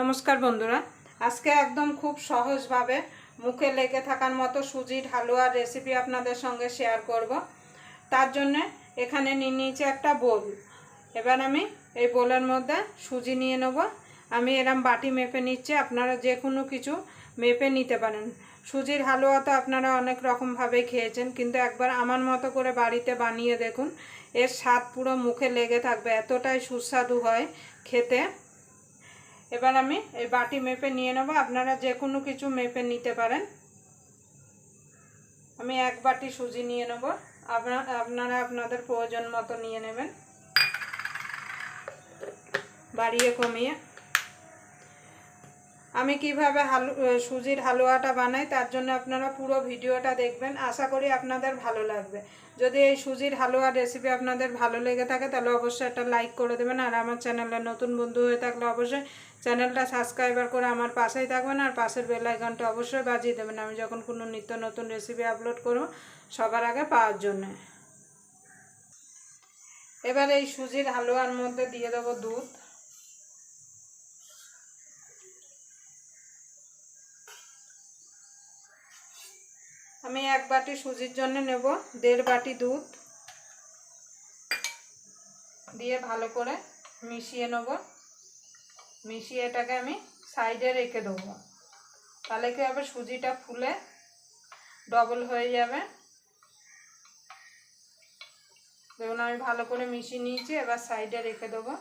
নমস্কার বন্ধুরা। আজকে একদম খুব সহজভাবে মুখে লেগে থাকার মতো সুজির হালুয়ার রেসিপি আপনাদের সঙ্গে শেয়ার করব। তার জন্যে এখানে নিয়ে নিয়েছি একটা বোল। এবার আমি এই বোলের মধ্যে সুজি নিয়ে নেব। আমি এরম বাটি মেপে নিচ্ছি, আপনারা যে কোনো কিছু মেপে নিতে পারেন। সুজির হালুয়া তো আপনারা অনেক রকমভাবে খেয়েছেন, কিন্তু একবার আমার মতো করে বাড়িতে বানিয়ে দেখুন, এর স্বাদ পুরো মুখে লেগে থাকবে, এতটাই সুস্বাদু হয় খেতে। এবার আমি এই বাটি মেপে নিয়ে নেব। আপনারা যে কোনো কিছু মেপে নিতে পারেন। আমি এক বাটি সুজি নিয়ে নেব। আপনারা আপনাদের প্রয়োজন মতো নিয়ে নেবেন। বাড়িয়ে কমিয়ে। আমি কীভাবে হালু সুজির হালুয়াটা বানাই তার জন্য আপনারা পুরো ভিডিওটা দেখবেন। আশা করি আপনাদের ভালো লাগবে। যদি এই সুজির হালুয়ার রেসিপি আপনাদের ভালো লেগে থাকে, তাহলে অবশ্যই একটা লাইক করে দেবেন। আর আমার চ্যানেলে নতুন বন্ধু হয়ে থাকলে অবশ্যই চ্যানেলটা সাবস্ক্রাইবার করে আমার পাশেই থাকবেন আর পাশের বেল আইকনটা অবশ্যই বাজিয়ে দেবেন। আমি যখন কোনো নিত্য নতুন রেসিপি আপলোড করব, সবার আগে পাওয়ার জন্যে। এবার এই সুজির হালুয়ার মধ্যে দিয়ে দেবো দুধ। আমি এক বাটি সুজির জন্য নেব দেড় বাটি দুধ। দিয়ে ভালো করে মিশিয়ে নেব। মিশিয়ে এটাকে আমি সাইডে রেখে দেবো। তাহলে কি হবে? সুজিটা ফুলে ডবল হয়ে যাবে। দেখুন, আমি ভালো করে মিশিয়ে নিয়েছি, এবার সাইডে রেখে দেবো।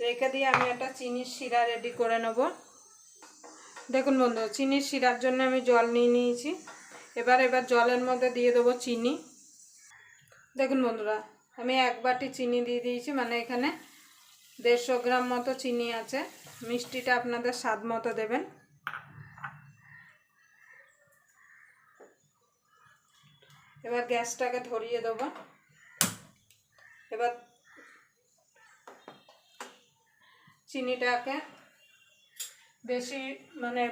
রেখে দিয়ে আমি একটা চিনির শিরা রেডি করে নেব। দেখুন বন্ধু চিনির শিরার জন্য আমি জল নিয়ে নিয়েছি। এবার এবার জলের মধ্যে দিয়ে দেবো চিনি। দেখুন বন্ধুরা, আমি এক বাটি চিনি দিয়ে দিয়েছি মানে এখানে দেড়শো গ্রাম মতো চিনি আছে। মিষ্টিটা আপনাদের স্বাদ মতো দেবেন। এবার গ্যাসটাকে ধরিয়ে দেবো। এবার চিনিটাকে বেশি মানে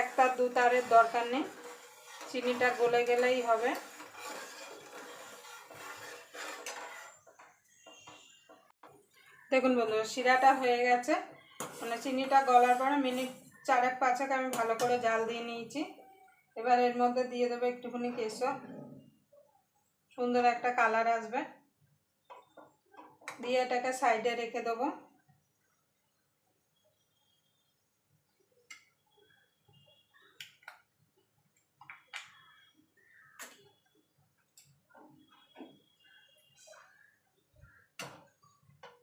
এক তার দু তারের দরকার নেই। চিনিটা গলে গেলেই হবে। দেখুন বন্ধুরা, শিরাটা হয়ে গেছে। মানে চিনিটা গলার পরে মিনিট চারেক, পাঁচেক আমি ভালো করে জাল দিয়ে নিয়েছি। এবার এর মধ্যে দিয়ে দেবো একটুখানি কেশো সুন্দর একটা কালার আসবে। দিয়ে এটাকে সাইডে রেখে দেবো।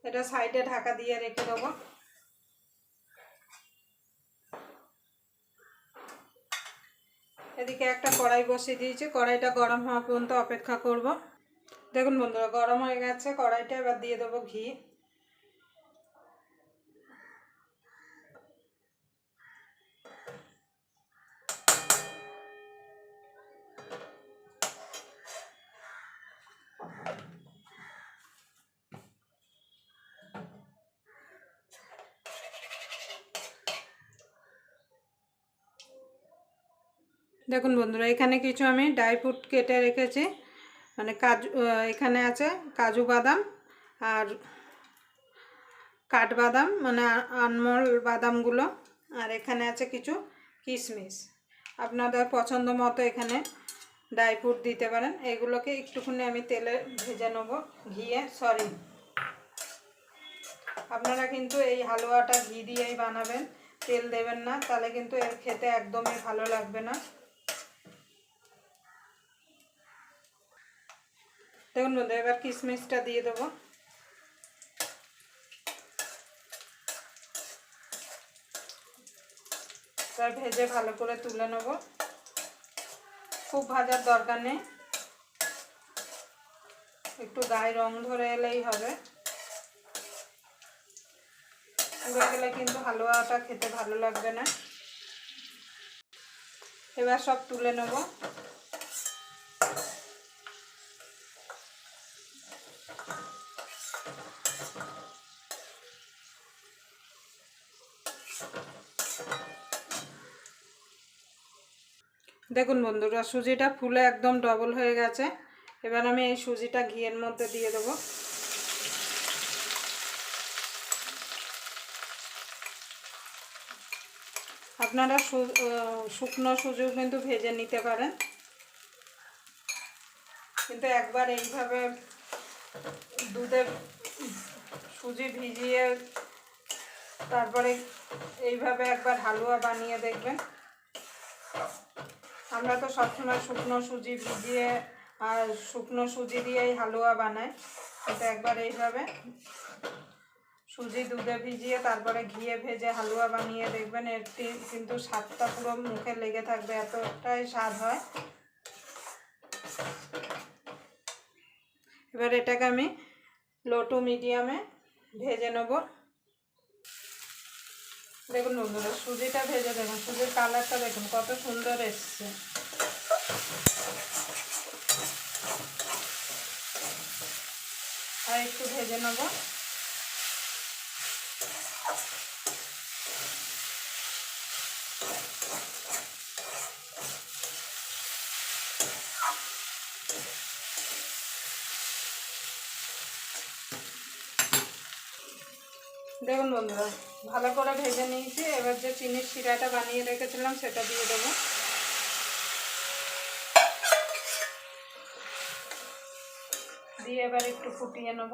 এটা সাইডে ঢাকা দিয়ে রেখে দেবো। এদিকে একটা কড়াই বসিয়ে দিয়েছি। কড়াইটা গরম হওয়া পর্যন্ত অপেক্ষা করব। দেখুন বন্ধুরা, গরম হয়ে গেছে। কড়াইটা এবার দিয়ে দেবো ঘি। দেখুন বন্ধুরা, এখানে কিছু আমি ড্রাই ফ্রুট কেটে রেখেছি। মানে কাজু এখানে আছে কাজু বাদাম আর কাঠবাদাম মানে আনমল বাদামগুলো। আর এখানে আছে কিছু কিশমিশ। আপনাদের পছন্দ মতো এখানে ড্রাই ফ্রুট দিতে পারেন। এগুলোকে একটুখানি আমি তেলে ভেজে নেব ঘিয়ে। সরি আপনারা কিন্তু এই হালুয়াটা ঘি দিয়েই বানাবেন। তেল দেবেন না, তাহলে কিন্তু এর খেতে একদমই ভালো লাগবে না। দেখুন বন্ধু এবার কিশমিশটা দিয়ে দেবো। এবার ভেজে ভালো করে তুলে নেব। খুব ভাজার দরকার নেই। একটু গায়ে রং ধরে এলেই হবে। পুড়ে গেলে কিন্তু হালুয়াটা খেতে ভালো লাগবে না। এবার সব তুলে নেব। দেখুন বন্ধুরা, সুজিটা ফুলে একদম ডবল হয়ে গেছে। এবার আমি এই সুজিটা ঘিয়ের মধ্যে দিয়ে দেবো। আপনারা শুকনো সুজিও কিন্তু ভেজে নিতে পারেন। কিন্তু একবার এইভাবে দুধে সুজি ভিজিয়ে তারপরে এইভাবে একবার হালুয়া বানিয়ে দেখবেন। আমরা তো সবসময় শুকনো সুজি ভিজিয়ে, আর শুকনো সুজি দিয়েই হালুয়া বানাই। কিন্তু একবার এইভাবে সুজি দুধে ভিজিয়ে, তারপরে ঘিয়ে ভেজে হালুয়া বানিয়ে দেখবেন এটি কিন্তু স্বাদটা পুরো মুখে লেগে থাকবে, এতটাই স্বাদ হয়। এবার এটাকে আমি লো টু মিডিয়ামে ভেজে নেব। দেখুন বন্ধুরা, সুজিটা ভেজে দেখুন, সুজির কালারটা দেখুন, কত সুন্দর এসছে। আর একটু ভেজে নেব। দেখুন বন্ধুরা, ভালো করে ভেজে নিয়েছি। এবার যে চিনির শিরাটা বানিয়ে রেখেছিলাম, সেটা দিয়ে দেবো। দিয়ে এবার একটু ফুটিয়ে নেব।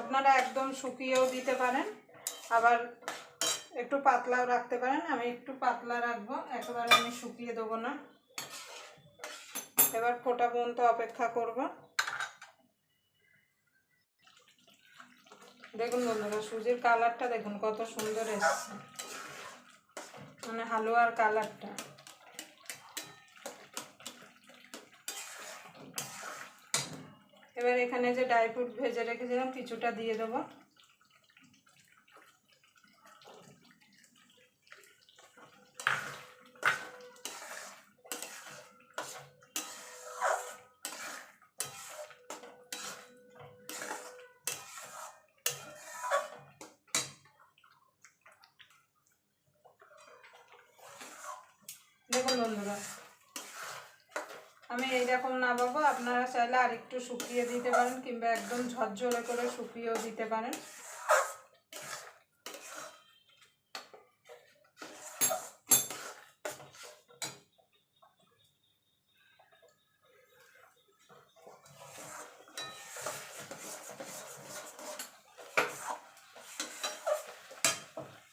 আপনারা একদম শুকিয়েও দিতে পারেন, আবার একটু পাতলাও রাখতে পারেন। আমি একটু পাতলা রাখব, একেবারে আমি শুকিয়ে দেবো না। এবার ফোটা পর্যন্ত অপেক্ষা করব। দেখুন বন্ধুরা, সুজির কালারটা দেখুন, কত সুন্দর এসছে। মানে হালুয়ার কালারটা। এবার এখানে যে ড্রাই ফ্রুট ভেজে রেখেছিলাম, কিছুটা দিয়ে দেবো। বন্ধুরা। আমি এইরকম না পাবো আপনারা চাইলে আর একটু শুকিয়ে দিতে পারেন কিংবা একদম ঝরঝরে করে শুকিয়েও দিতে পারেন।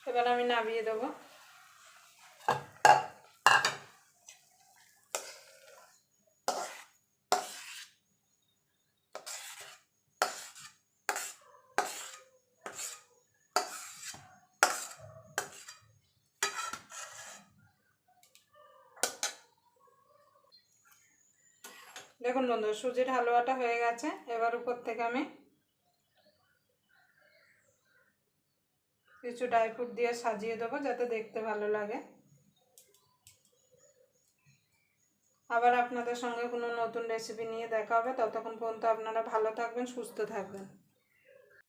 এবার আমি নামিয়ে দেবো। দেখুন বন্ধু, সুজির হালুয়াটা হয়ে গেছে। এবার উপর থেকে আমি কিছু ড্রাই ফ্রুট দিয়ে সাজিয়ে দেবো যাতে দেখতে ভালো লাগে। আবার আপনাদের সঙ্গে কোনো নতুন রেসিপি নিয়ে দেখা হবে। ততক্ষণ পর্যন্ত আপনারা ভালো থাকবেন, সুস্থ থাকবেন।